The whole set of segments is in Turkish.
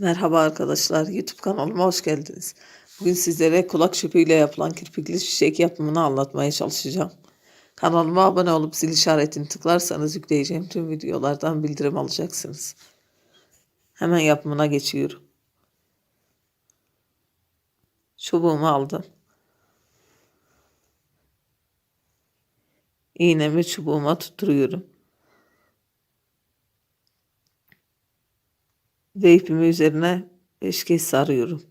Merhaba arkadaşlar, YouTube kanalıma hoş geldiniz. Bugün sizlere kulak çöpüyle yapılan kirpikli çiçek yapımını anlatmaya çalışacağım. Kanalıma abone olup zil işaretini tıklarsanız yükleyeceğim tüm videolardan bildirim alacaksınız. Hemen yapımına geçiyorum. Çubuğumu aldım. İğnemi çubuğuma tutturuyorum. Ve ipimi üzerine beş kez sarıyorum.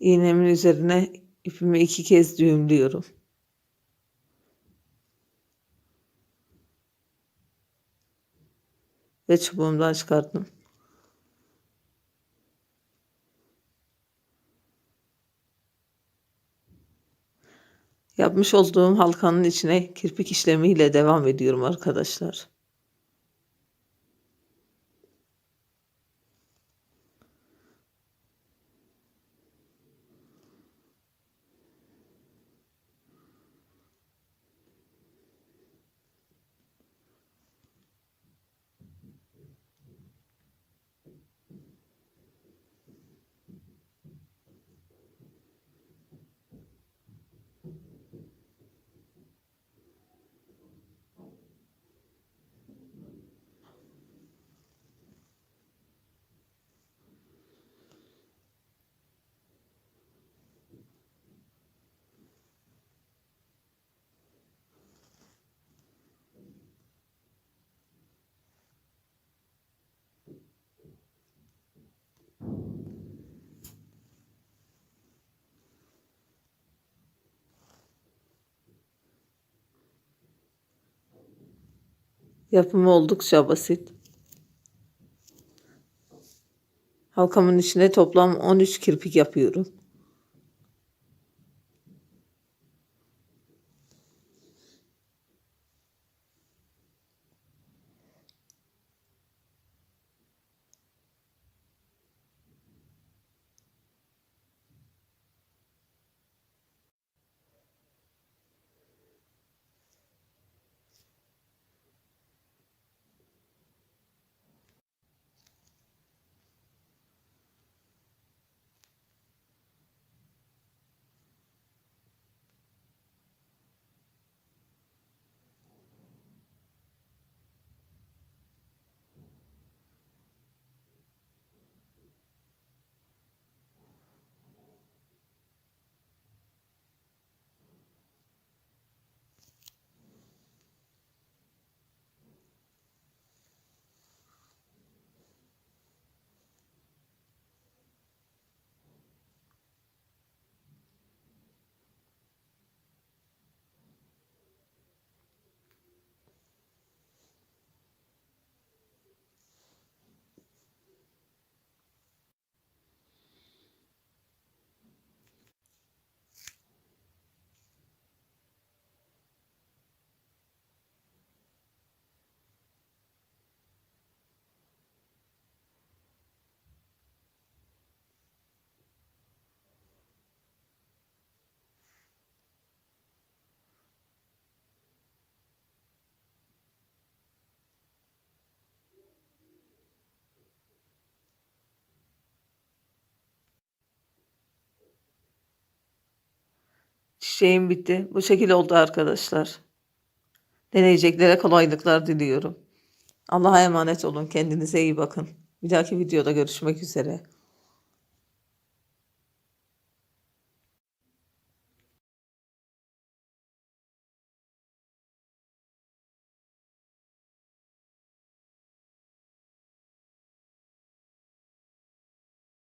İğnemin üzerine ipimi iki kez düğümlüyorum. Ve çubuğumdan çıkarttım. Yapmış olduğum halkanın içine kirpik işlemiyle devam ediyorum arkadaşlar. Yapımı oldukça basit. Halkamın içine toplam 13 kirpik yapıyorum. Çiçeğim bitti. Bu şekilde oldu arkadaşlar. Deneyeceklere kolaylıklar diliyorum. Allah'a emanet olun. Kendinize iyi bakın. Bir dahaki videoda görüşmek üzere.